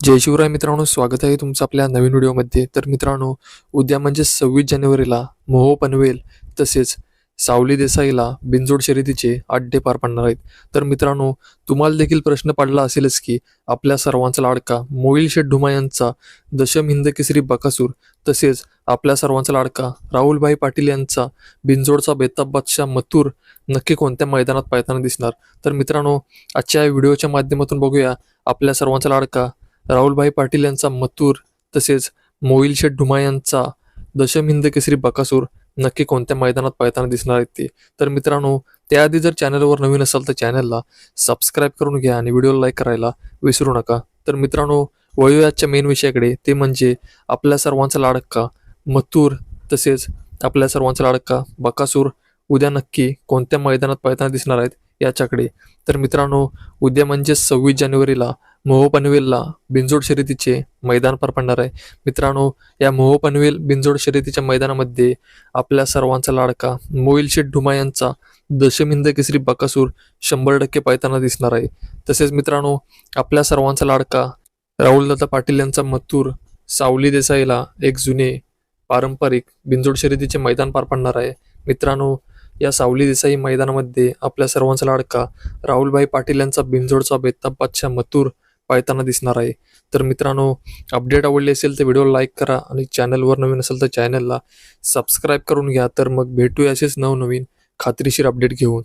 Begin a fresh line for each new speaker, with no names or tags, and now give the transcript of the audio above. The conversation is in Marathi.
जय शिवराय मित्रांनो स्वागत आहे तुमचं आपल्या नवीन व्हिडिओमध्ये. तर मित्रांनो उद्या म्हणजे सव्वीस जानेवारीला मोहो पनवेल तसेच सावली देसाईला बिनजोड शर्यतीचे अड्डे पार पडणार आहेत. तर मित्रांनो तुम्हाला देखील प्रश्न पडला असेलच की आपल्या सर्वांचा लाडका मोईल शेठ ढुमा यांचा दशम हिंद केसरी बकासूर तसेच आपल्या सर्वांचा लाडका राहुलभाई पाटील यांचा बिनजोडचा बेताब बादशाह मथुर नक्की कोणत्या मैदानात पाहताना दिसणार? तर मित्रांनो आजच्या व्हिडिओच्या माध्यमातून बघूया आपल्या सर्वांचा लाडका राहुलभाई पाटील यांचा मथुर तसेच मोईलशेठ ढुमा यांचा दशम हिंद केसरी बकासूर नक्की कोणत्या मैदानात पाहताना दिसणार आहेत ते. तर मित्रांनो त्याआधी जर चॅनलवर नवीन असाल तर चॅनलला सबस्क्राईब करून घ्या आणि व्हिडिओला लाईक करायला विसरू नका. तर मित्रांनो वयोयाच्या मेन विषयाकडे. ते म्हणजे आपल्या सर्वांचा लाडक्का मथुर तसेच आपल्या सर्वांचा लाडक्का बकासूर उद्या नक्की कोणत्या मैदानात पाहताना दिसणार आहेत याच्याकडे. तर मित्रांनो उद्या म्हणजे सव्वीस जानेवारीला मोहो पनवेलला बिनजोड शर्यतीचे मैदान पार पडणार आहे. मित्रांनो या मोहो पनवेल बिंजोड शर्यतीच्या मैदानामध्ये आपल्या सर्वांचा लाडका मोईल शेठ ढुमा यांचा दशमिंद केसरी बकासूर शंभर टक्के पायताना दिसणार आहे. तसेच मित्रांनो आपल्या सर्वांचा लाडका राहुलदादा पाटील यांचा मथुर सावली देसाईला एक जुने पारंपरिक बिंजोड शर्यतीचे मैदान पार पडणार आहे. मित्रांनो या सावली देसाई मैदानामध्ये आपल्या सर्वांचा लाडका राहुलभाई पाटील यांचा बिनजोडचा बेताब बादशाह मथुर पाहताना दिसणार आहे. तर मित्रांनो अपडेट आवडली असेल तर व्हिडिओ लाईक करा आणि चॅनलवर नवीन असेल तर चॅनलला सबस्क्राईब करून घ्या. तर मग भेटूया असेच नवनवीन खात्रीशीर अपडेट घेऊन.